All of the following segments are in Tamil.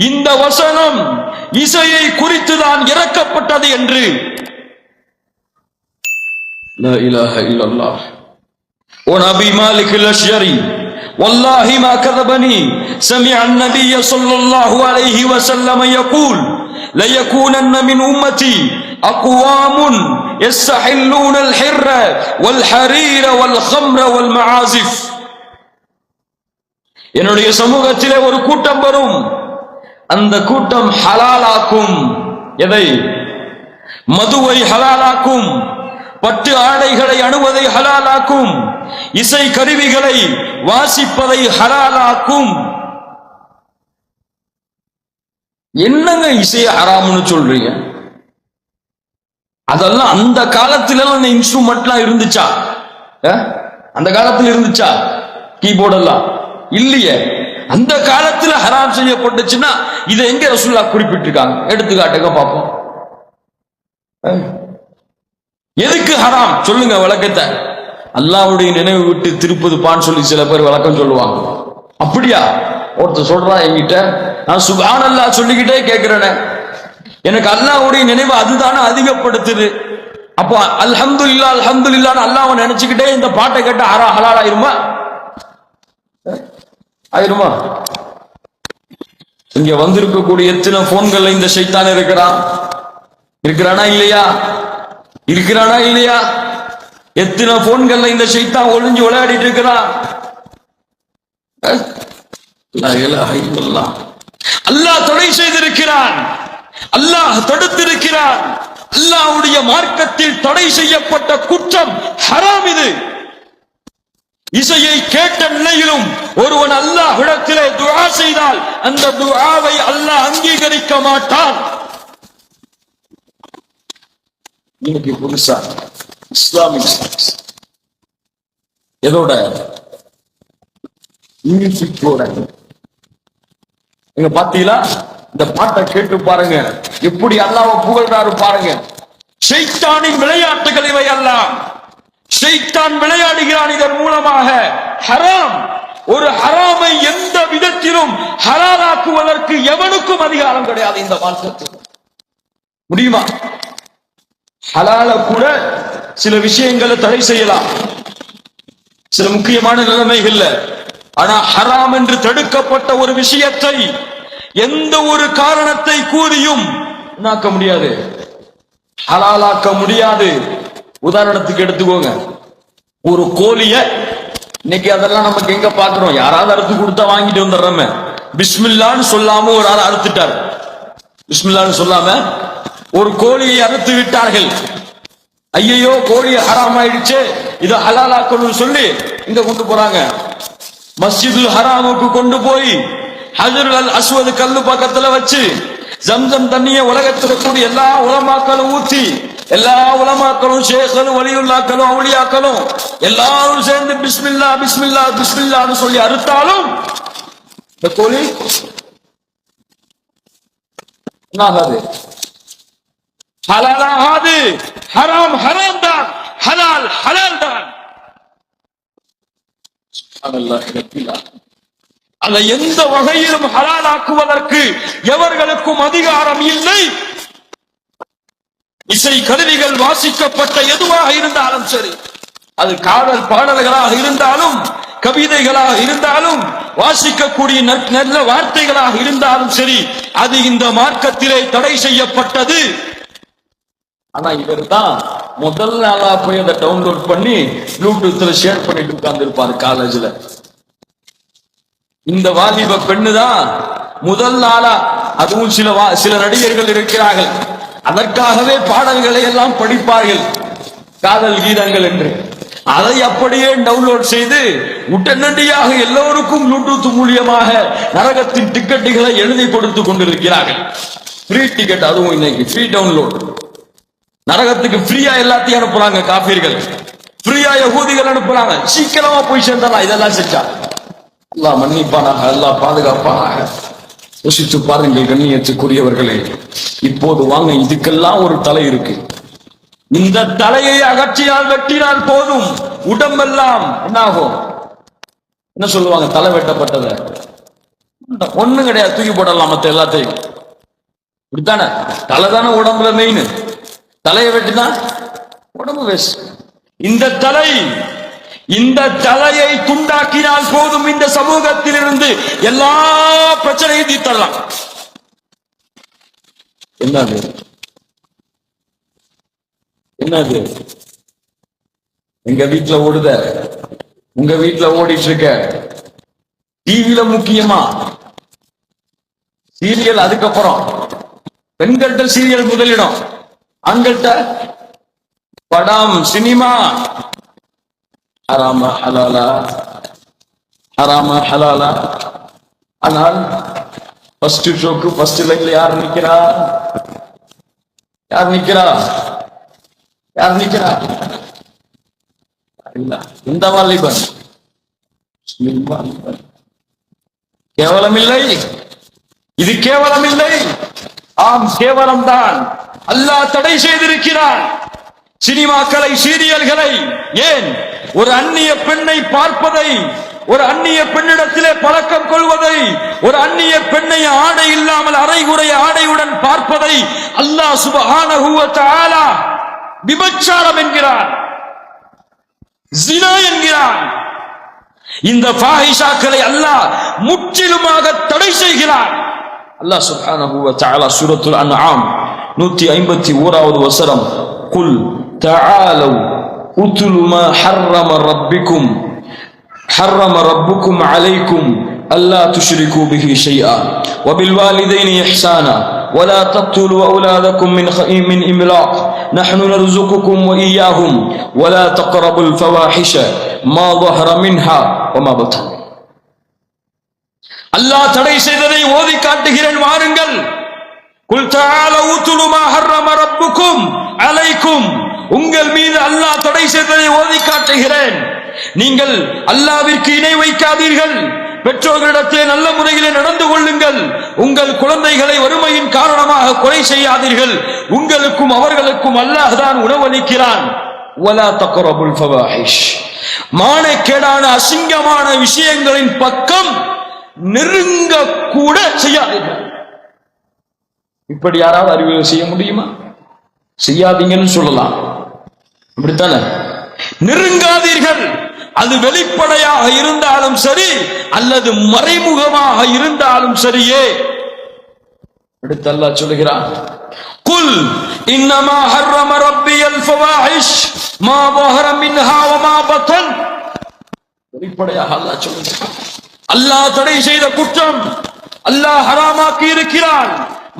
இந்த வசனம் இசையை குறித்து தான் இறக்கப்பட்டது என்று لا إله إلا الله ونبي مالك الأشجري والله ما كذبني سمع النبي صلى الله عليه وسلم يقول ليكونن من أمتي أقوام يستحلون الحر والحرير والخمر والمعازف என்னுடைய சமூகத்திலே ஒரு கூட்டம் வரும் அந்த கூட்டம் ஹலாலாக்கும். எதை? மதுவை ஹலாலாக்கும். பட்டு ஆடைகளை அணுவதை ஹலாலாக்கும். இசை கருவிகளை வாசிப்பதை ஹலாலாக்கும். என்னங்க இசையை ஹராம்னு சொல்றீங்க? அதெல்லாம் அந்த காலத்துல எல்லாம் இன்ஸ்ட்ருமெண்ட்லாம் இருந்துச்சா? அஹ்? அந்த காலத்துல இருந்துச்சா? கீபோர்டெல்லாம்? இல்லையே. அந்த காலத்துல ஹராம் செய்யப்பட்டுச்சுன்னா இதை எங்க ரசுல்லா குறிப்பிட்டிருக்காங்க? எடுத்துக்காட்டுங்க பார்ப்போம். எதுக்கு ஹராம்? சொல்லுங்க விளக்கத்தை. அல்லாஹ்வுடைய நினைவு விட்டு திருப்பதுப்பான்னு சொல்லி சில பேர் விளக்கம் சொல்லுவாங்க. அப்படியா? ஒருத்தர் சொல்றான் என்கிட்ட நான் சுகான் அல்லா சொல்லிக்கிட்டே கேட்கிறேனே எனக்கு அல்லாவுடைய நினைவு அதுதானே அதிகப்படுத்துது. அப்போ அல்ஹம்துலில்லாஹ் இல்லான்னு அல்லாவை நினைச்சுக்கிட்டே இந்த பாட்டை கேட்ட ஹரா ஹலால் ஆயிருமா? ஆயிருமா இங்க வந்திருக்கக்கூடிய எத்தனை போன்கள்ல இந்த சைத்தான் இருக்கிறான்? இருக்கிறானா இல்லையா? இருக்கிறானா இல்லையா? எத்தனை போன்கள்ல இந்த சைத்தான் ஒளிஞ்சு விளையாடிட்டு இருக்கிறான் அஹ்? அல்லாஹ் தடை செய்திருக்கிறான். அல்லாஹ் தடுத்திருக்கிறான். அல்லாஹ்வுடைய மார்க்கத்தில் தடை செய்யப்பட்ட குற்றம் ஹராம் இது. இசையை கேட்ட நிலையிலும் ஒருவன் அல்லாஹ் இடத்திலே துவா செய்தால் அந்த துவாவை அல்லாஹ் அங்கீகரிக்க மாட்டான். இன்னைக்கு புதுசா இஸ்லாமிக் எதோட மியூசிக்கோட. நீங்க பாத்தீங்களா? இந்த பாட்டை கேட்டு பாருங்க. எப்படி அல்லாவை புகழ்றாரு பாருங்க. செய்தானின் விளையாட்டுகள் இவை எல்லாம் ஷைத்தான் விளையாடுகிறான் இதன் மூலமாக. ஹராம். ஒரு ஹராமை எந்த விதத்திலும் ஹலாலாக்குவதற்கு எவனுக்கும் அதிகாரம் கிடையாது இந்த மார்க்கத்தில் முடியுமா? ஹலால கூட சில விஷயங்களை தடை செய்யலாம். சில முக்கியமான நிலைமைகள்ல. ஆனா ஹராம் என்று தடுக்கப்பட்ட ஒரு விஷயத்தை எந்த ஒரு காரணத்தை கூறியும் நாக்க முடியாது. ஹலாலாக்க முடியாது. உதாரணத்துக்கு எடுத்துக்கோங்க. ஒரு கோழிய இன்னைக்கு அதெல்லாம் நமக்கு எங்க பாக்குறோம்? யாராவது அறுத்து கொடுத்தா வாங்கிட்டு வந்துடுறோமே. பிஸ்மில்லான்னு சொல்லாம ஒரு ஆள் அறுத்துட்டார். பிஸ்மில்லான்னு சொல்லாம ஒரு கோழியை அறுத்து விட்டார்கள். ஐயையோ கோழி ஹராம் ஆயிடுச்சு இதை ஹலாலாக்கணும்னு சொல்லி இங்க கொண்டு போறாங்க. மஸ்ஜிதுல் ஹராமுக்கு கொண்டு போய் ஹஜருல் அல் அஸ்வது கல்லு பக்கத்துல வச்சு ஜம்ஜம் தண்ணிய உலகத்துல கூடிய எல்லா உலமாக்களும் ஊத்தி எல்லா உலமாக்களும் ஷேக்களும் வலியுல்லாக்களும் அவுளியாக்களும் எல்லாரும் சேர்ந்து பிஸ்மில்லா பிஸ்மில்லா பிஸ்மில்லான்னு சொல்லி அறுத்தாலும் இந்த கோழி என்ன ஆகாது? ஹலாலாகாது. ஹராம் ஹராம் தான். ஹலால் ஹலால் தான். அதை எந்த வகையிலும் ஹலாலாக்குவதற்கு எவர்களுக்கும் அதிகாரம் இல்லை. இசை கருவிகள் வாசிக்கப்பட்ட எதுவாக இருந்தாலும் சரி அது காதல் பாடல்களாக இருந்தாலும் கவிதைகளாக இருந்தாலும் வாசிக்கக்கூடிய நல்ல வார்த்தைகளாக இருந்தாலும் சரி அது இந்த மார்க்கத்திலே தடை செய்யப்பட்டது. ஆனா இவர் தான் முதல் நாளா போய் அதை டவுன்லோட் பண்ணி ப்ளூடூத்ல ஷேர் பண்ணிட்டு உட்கார்ந்து இருப்பாரு காலேஜ்ல இந்த வாலிப பெண்ணு தான் முதல் நாளா அதுவும் சில சில நடிகர்கள் இருக்கிறார்கள். அதற்காகவே பாடல்களை எல்லாம் படிப்பார்கள். காதல் கீதங்கள் என்று. அதை அப்படியே டவுன்லோட் செய்து உடனடியாக எல்லோருக்கும் ப்ளூடூத் மூலியமாக நரகத்தின் டிக்கெட்டுகளை எழுதி கொடுத்து கொண்டிருக்கிறார்கள். ஃப்ரீ டிக்கெட் அதுவும் இன்னைக்கு ஃப்ரீ டவுன்லோட் நரகத்துக்கு ஃப்ரீயா எல்லாத்தையும் அனுப்புறாங்க காப்பீர்கள். ஃப்ரீயா யகூதிகள் அனுப்புறாங்க. சீக்கிரமா போய் சேர்ந்தலாம். இதெல்லாம் செஞ்சா. எல்லாம் மன்னிப்பானாக எல்லாம் பாதுகாப்பானாக. யோசித்து பாருங்கள் கண்ணியத்துக்குரியவர்களே இப்போது வாங்க இதுக்கெல்லாம் ஒரு தலை இருக்கு. இந்த தலையை அகற்றியால் வெட்டினால் போதும் உடம்பெல்லாம் என்ன ஆகும் என்ன சொல்லுவாங்க தலை வெட்டப்பட்டத? ஒண்ணும் கிடையாது தூக்கி போடலாம் மத்த எல்லாத்தையும். இப்படித்தானே? தலை தானே உடம்புல மெயின் தலையை வெட்டினா உடம்பு வேஸ்ட் இந்த தலை இந்த தலையை துண்டாக்கினால் போதும் இந்த சமூகத்தில் இருந்து எல்லா பிரச்சனையும் தீர்த்தரலாம். என்னது? என்னது? எங்க வீட்டுல ஓடுத? உங்க வீட்டுல ஓடிட்டு இருக்க டிவில முக்கியமா? சீரியல் அதுக்கப்புறம். பெண்கள்கிட்ட சீரியல் முதலிடம். ஆண்கள்கிட்ட படம் சினிமா ஹராம ஹலாலா. ஹராம ஹலாலா. ஆனால் ஃபர்ஸ்ட் ஷோக்கு ஃபர்ஸ்ட் லைன்ல யார் நிக்கிறா? யார் நிக்கிறா? யார் நிக்கிறா? இல்ல? இந்த வாலிபன். கேவலம் இல்லை இது கேவலம் இல்லை ஆம் கேவலம் தான் அல்லாஹ் தடை செய்திருக்கிறான். சினிமாக்களை சீரியல்களை ஏன் ஒரு அந்நிய பெண்ணை பார்ப்பதை ஒரு அந்நிய பெண்ணிடத்திலே பழக்கம் கொள்வதை ஒரு அந்நிய பெண்ணை ஆடை இல்லாமல் அரைகுறை ஆடையுடன் பார்ப்பதை அல்லாஹ் சுபஹான வ விபச்சாரம் என்கிறான் என்கிறான் இந்த பாஹிஷாக்களை அல்லாஹ் முற்றிலுமாக தடை செய்கிறான் அல்லாஹ் சுப்ஹானஹு வ தஆலா சூரத்துல் அன்ஆம் 151வது வசனம் குல் தஆலு உத்லு மா ஹர்ரம ரப்பிக்கும் حرم ربكم عليكم ألا تشركوا به شيئا وبالوالدين إحسانا ولا تقتلوا أولادكم من خ... من إملاق نحن نرزقكم وإياهم ولا تقربوا الفواحش ما ظهر منها وما بطن அல்லாஹ் தடை செய்ததை ஓதி காட்டுகிறேன் வாருங்கள் குல் தஆல ஊத்துலு மா ஹர்ரம ரப்புக்கும் அலைக்கும் உங்கள் மீது அல்லாஹ் தடை செய்ததை ஓதி காட்டுகிறேன். நீங்கள் அல்லாவிற்கு இணை வைக்காதீர்கள். பெற்றோர்களிடத்திலே நல்ல முறையிலே நடந்து கொள்ளுங்கள். உங்கள் குழந்தைகளை வறுமையின் காரணமாக கொலை செய்யாதீர்கள். உங்களுக்கும் அவர்களுக்கும் அல்லாஹ் தான் உணவளிக்கிறான். மானக்கேடான அசிங்கமான விஷயங்களின் பக்கம் நெருங்க கூட செய்யாதீர்கள். இப்படி யாராவது அறிவுரை செய்ய முடியுமா? செய்யாதீங்கன்னு சொல்லலாம். அப்படித்தானே நெருங்காதீர்கள். அது வெளிப்படையாக இருந்தாலும் சரி அல்லது மறைமுகமாக இருந்தாலும் சரியே. அடுத்து அல்லாஹ் குல் இன்னமா ஹர்ரம ரப்பியல் ஃபவாஹிஷ் மா பஹர மின்ஹா வ மா பத்தன். வெளிப்படையாக அல்லாஹ் அல்லாஹ் தடை செய்த குற்றம் அல்லாஹ் ஹராமாக்கி இருக்கிறான்.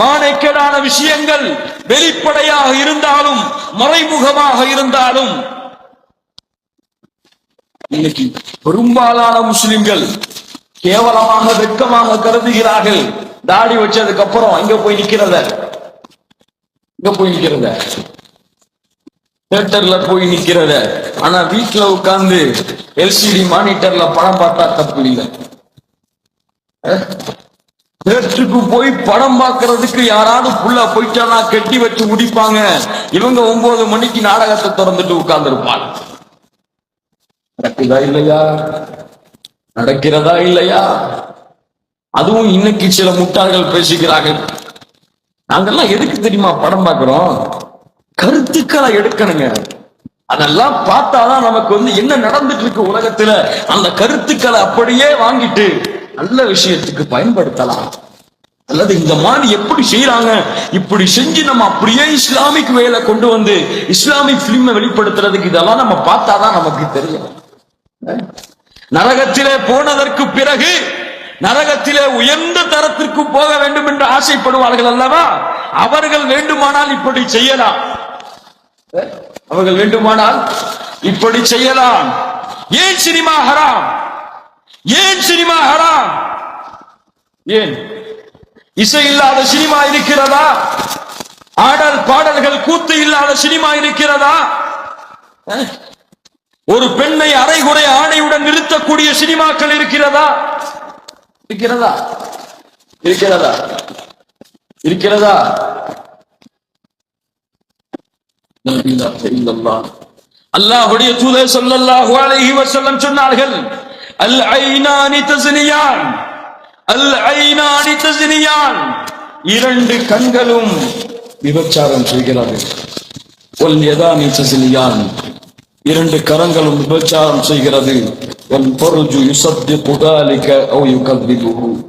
மானைக்கேடான விஷயங்கள் வெளிப்படையாக இருந்தாலும் மறைமுகமாக இருந்தாலும் இன்னைக்கு பெரும்பாலான முஸ்லிம்கள் கேவலமாக வெட்கமாக கருதுகிறார்கள். தாடி வச்சதுக்கு அப்புறம் இங்க போய் நிக்கிறத இங்க போய் நிக்கிறத தியேட்டர்ல போய் நிக்கிறத. ஆனா வீட்டுல உட்கார்ந்து எல்சிடி மானிட்டர்ல படம் பார்த்தா தப்பு இல்லை. தேட்டருக்கு போய் படம் பார்க்கறதுக்கு யாராவது புள்ள போயிட்டானா கட்டி வச்சு முடிப்பாங்க. இவங்க ஒன்பது மணிக்கு நாடகத்தை திறந்துட்டு உட்கார்ந்து இருப்பாங்க நடக்குதா இல்லையா? நடக்கிறதா இல்லையா? அதுவும் இன்னைக்கு சில முட்டாள்கள் பேசுகிறார்கள் நாங்கெல்லாம் எதுக்கு தெரியுமா படம் பார்க்கிறோம்? கருத்துக்களை எடுக்கணுங்க. அதெல்லாம் பார்த்தாதான் நமக்கு வந்து என்ன நடந்துட்டு இருக்கு உலகத்துல? அந்த கருத்துக்களை அப்படியே வாங்கிட்டு நல்ல விஷயத்துக்கு பயன்படுத்தலாம். அல்லது இந்த மாதிரி எப்படி செய்யறாங்க இப்படி செஞ்சு நம்ம அப்படியே இஸ்லாமிக் வேலை கொண்டு வந்து இஸ்லாமிக் பிலிமை வெளிப்படுத்துறதுக்கு இதெல்லாம் நம்ம பார்த்தாதான் நமக்கு தெரியும். நரகத்திலே போனதற்கு பிறகு நரகத்திலே உயர்ந்த தரத்திற்கு போக வேண்டும் என்று ஆசைப்படுவார்கள் அல்லவா? அவர்கள் வேண்டுமானால் இப்படி செய்யலாம். அவர்கள் வேண்டுமானால் இப்படி செய்யலாம். ஏன் சினிமா ஹராம்? ஏன் சினிமா ஹராம்? ஏன்? இசை இல்லாத சினிமா இருக்கிறதா? ஆடல் பாடல்கள் கூத்து இல்லாத சினிமா இருக்கிறதா? ஒரு பெண்ணை அரைகுறை ஆணையுடன் நிறுத்தக்கூடிய சினிமாக்கள் இருக்கிறதா? இருக்கிறதா? இருக்கிறதா? இருக்கிறதா? அல்லாஹுடைய தூதர் சொல்லல்லாஹு அலைஹி வஸல்லம் சொன்னார்கள் அல் ஐநானி தஸ்னியான். அல் ஐநானி தஸ்னியான். இரண்டு கண்களும் விபச்சாரம் செய்கிறது. ஒல் எதானி தஸ்னியான். இரண்டு கரங்களும் விபச்சாரம் செய்கிறது. ஒல் பொருஜு யுசத்து புகாலிக்க ஓ யுகல்விபுகு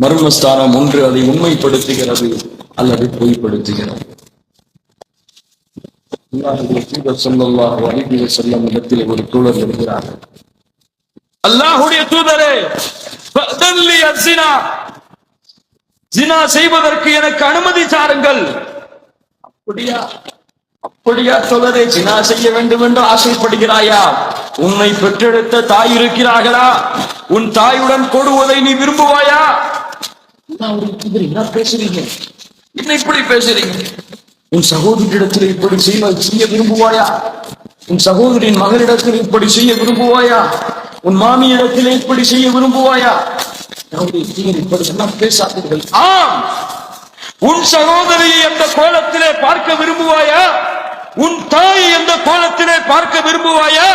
மர்மஸ்தானம் ஒன்று அதை உண்மைப்படுத்துகிறது அல்லது பொய்ப்படுத்துகிறது. அல்லாஹ் தூதர் ஒரு தூழல் எழுகிறார்கள் அல்லாஹுடைய தூதரே ஜினா செய்வதற்கு எனக்கு அனுமதி சாருங்கள் அப்படியா? அப்படியா தோழரே ஜினா செய்ய வேண்டும் என்று ஆசைப்படுகிறாயா? உன்னை பெற்றெடுத்த தாய் இருக்கிறார்களா? உன் தாயுடன் கொடுவதை நீ விரும்புவாயா? என்ன பேசுறீங்க? என்ன இப்படி பேசுறீங்க? உன் சகோதரிடத்தில் இப்படி செய்ய செய்ய விரும்புவாயா? உன் சகோதரின் மகளிடத்தில் இப்படி செய்ய விரும்புவாயா? உன் மாமியிடத்தில் இப்படி செய்ய விரும்புவாயா? இப்படி எல்லாம் பேசாதீர்கள். ஆம். உன் சகோதரியை அந்த கோலத்திலே பார்க்க விரும்புவாயா? உன் தாயை அந்த கோலத்திலே பார்க்க விரும்புவாயா?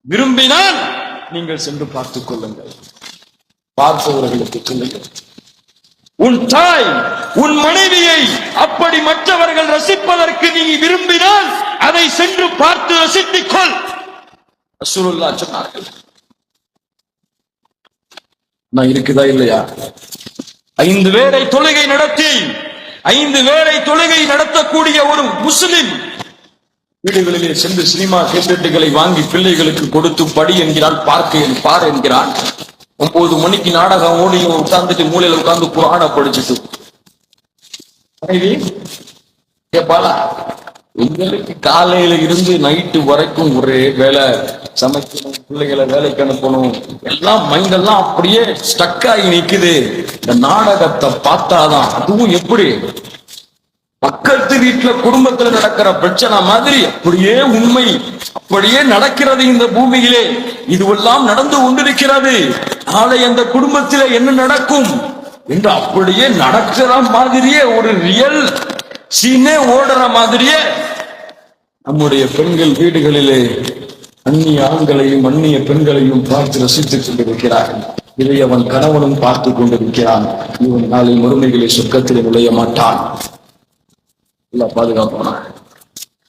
விரும்பினால் நீங்கள் சென்று பார்த்துக் கொள்ளுங்கள். பார்ப்பவர்களுக்கு சொல்லுங்கள். உன் தாய் உன் மனைவியை அப்படி மற்றவர்கள் ரசிப்பதற்கு நீ விரும்பினால் அதை சென்று பார்த்து ரசித்துக் கொள். ரசூலுல்லா சொன்னார்கள். நான் இருக்குதா இல்லையா? ஐந்து வேளை தொழுகை நடத்தி ஐந்து வேளை தொழுகை நடத்தக்கூடிய ஒரு முஸ்லிம் வீடுகளிலே சென்று சினிமா கேசட்டுகளை வாங்கி பிள்ளைகளுக்கு கொடுத்து படி என்கிறான் பார்க்க பார் என்கிறான். ஒன்பது மணிக்கு நாடகம் ஓடி உட்கார்ந்துட்டு மூலையில உட்கார்ந்து குரான படிச்சுட்டு. மனைவி கேப்பாளா எங்களுக்கு காலையில இருந்து நைட்டு வரைக்கும் ஒரே வேலை. சமைக்கணும் பிள்ளைகளை வேலைக்கு அனுப்பணும். எல்லாம் மைண்டெல்லாம் அப்படியே ஸ்டக் ஆகி நிக்குது. இந்த நாடகத்தை பார்த்தாதான். அதுவும் எப்படி? பக்கத்து வீட்டுல குடும்பத்துல நடக்கிற பிரச்சனை மாதிரி அப்படியே உண்மை. அப்படியே நடக்கிறது இந்த பூமியிலே. இதுவெல்லாம் நடந்து கொண்டிருக்கிறது. நாளை அந்த குடும்பத்தில என்ன நடக்கும்? என்று அப்படியே நடக்கிற மாதிரியே ஒரு ரியல் சீனே ஓடுற மாதிரியே நம்முடைய பெண்கள் வீடுகளிலே அந்நிய ஆண்களையும் அந்நிய பெண்களையும் பார்த்து ரசித்துக் கொண்டிருக்கிறார்கள். இதை அவன் கணவனும் பார்த்து கொண்டிருக்கிறான். இவன் நாளை மறுமைகளை சொர்க்கத்தில் நுழைய மாட்டான். அல்லாஹ் பாதுகாப்பானா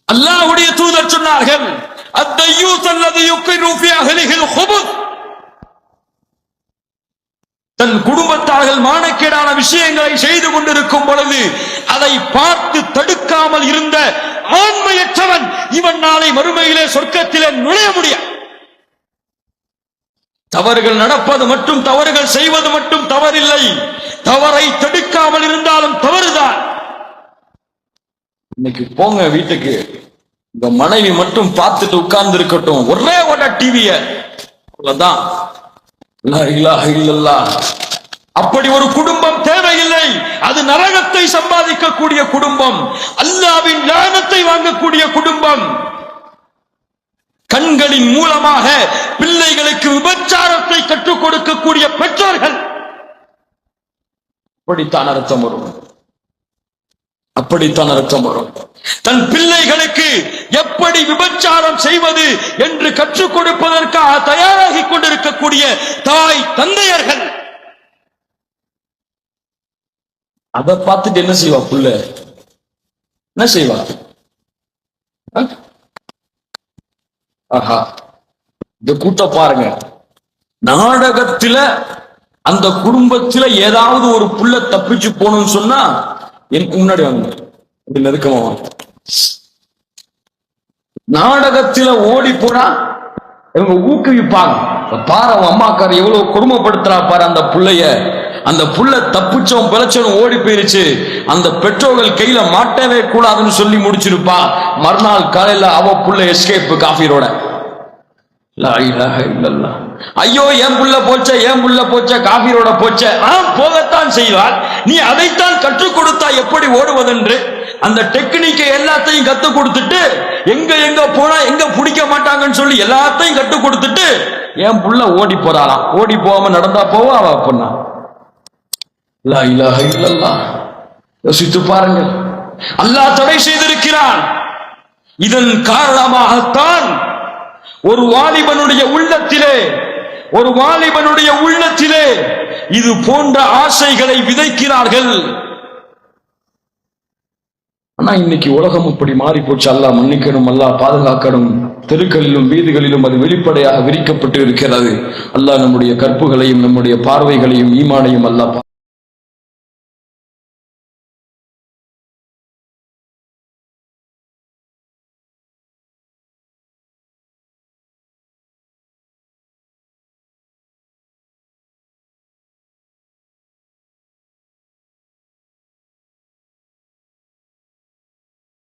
அல்லாஹ்வுடைய தூதர் சொன்னார்கள் அத்தையூத் அல்லது யுக்கை ரூபியாக அஹ்லிஹில் தன் குடும்பத்தார்கள் மானக்கேடான விஷயங்களை செய்து கொண்டிருக்கும் பொழுது அதை பார்த்து தடுக்காமல் இருந்த ஆண்மையற்றவன் இவன் நாளை மறுமையிலே சொர்க்கத்திலே நுழைய முடியாது. தவறுகள் நடப்பது மட்டும் தவறுகள் செய்வது மட்டும் தவறில்லை. தவறை தடுக்காமல் இருந்தாலும் தவறுதான். இன்னைக்கு போங்க வீட்டுக்கு. உங்க மனைவி மட்டும் பார்த்துட்டு உட்கார்ந்து இருக்கட்டும் ஒரே ஒரு டிவிய. அவ்வளவுதான். அப்படி ஒரு குடும்பம் தேவையில்லை. அது நரகத்தை சம்பாதிக்கக்கூடிய குடும்பம். அல்லாவின் ஞானத்தை வாங்கக்கூடிய குடும்பம். கண்களின் மூலமாக பிள்ளைகளுக்கு விபச்சாரத்தை கற்றுக் கொடுக்கக்கூடிய பெற்றோர்கள். அப்படித்தான் அர்த்தம் வரும். அப்படித்தான் அர்த்தம் வரும். தன் பிள்ளைகளுக்கு எப்படி விபச்சாரம் செய்வது என்று கற்றுக் கொடுப்பதற்காக தயாராகி கொண்டிருக்கக்கூடிய தாய் தந்தையர்கள். அதை பார்த்துட்டு என்ன செய்வா புள்ள? என்ன செய்வா? ஆஹா. இந்த கூட்ட பாருங்க. நாடகத்துல அந்த குடும்பத்துல ஏதாவது ஒரு புள்ள தப்பிச்சு போகணும்னு சொன்னா எனக்கு முன்னாடி வாங்க. அப்படி நெருக்கமா வாங்க. நாடகத்துல ஓடி போனா இவங்க ஊக்குவிப்பாங்க. பாரு அவன் அம்மாக்கார எவ்வளவு கொடுமைப்படுத்துறா பாரு அந்த புள்ளைய. அந்த புள்ள தப்பிச்சவன் பிழைச்சவன் ஓடி போயிருச்சு. அந்த பெற்றோர்கள் கையில மாட்டவே கூடாதுன்னு சொல்லி முடிச்சிருப்பா. மறுநாள் காலையில அவ புள்ள எஸ்கேப் காஃபிரோட ஐயோ என் புள்ள போச்ச என் புள்ள போச்ச காபீரோட போச்ச. ஆ போகத்தான் செய்வார். நீ அதைத்தான் கற்றுக் கொடுத்தா எப்படி ஓடுவதென்று? அந்த டெக்னிக்கை எல்லாத்தையும் கத்து கொடுத்துட்டு எங்க எங்க போனா எங்க பிடிக்க மாட்டாங்கன்னு சொல்லி எல்லாத்தையும் கத்து கொடுத்துட்டு என் புள்ள ஓடி போறாளாம். ஓடி போகாம நடந்தா போவா அவ பொண்ணா. லா இலாஹ இல்லல்லாஹ். யோசித்து பாருங்கள். அல்லாஹ் தடை செய்திருக்கிறான். இதன் காரணமாகத்தான் ஒரு வாலிபனுடைய உள்ளத்திலே ஒரு வாலிபனுடைய உள்ளத்திலே இது போன்ற ஆசைகளை விதைக்கிறார்கள். ஆனா இன்னைக்கு உலகம் இப்படி மாறி போச்சு. அல்லாஹ் மன்னிக்கணும் அல்லா பாதுகாக்கணும். தெருக்களிலும் வீதிகளிலும் அது வெளிப்படையாக விரிக்கப்பட்டு இருக்கிறது. அல்லாஹ் நம்முடைய கற்புகளையும் நம்முடைய பார்வைகளையும் ஈமானையும் அல்லாஹ்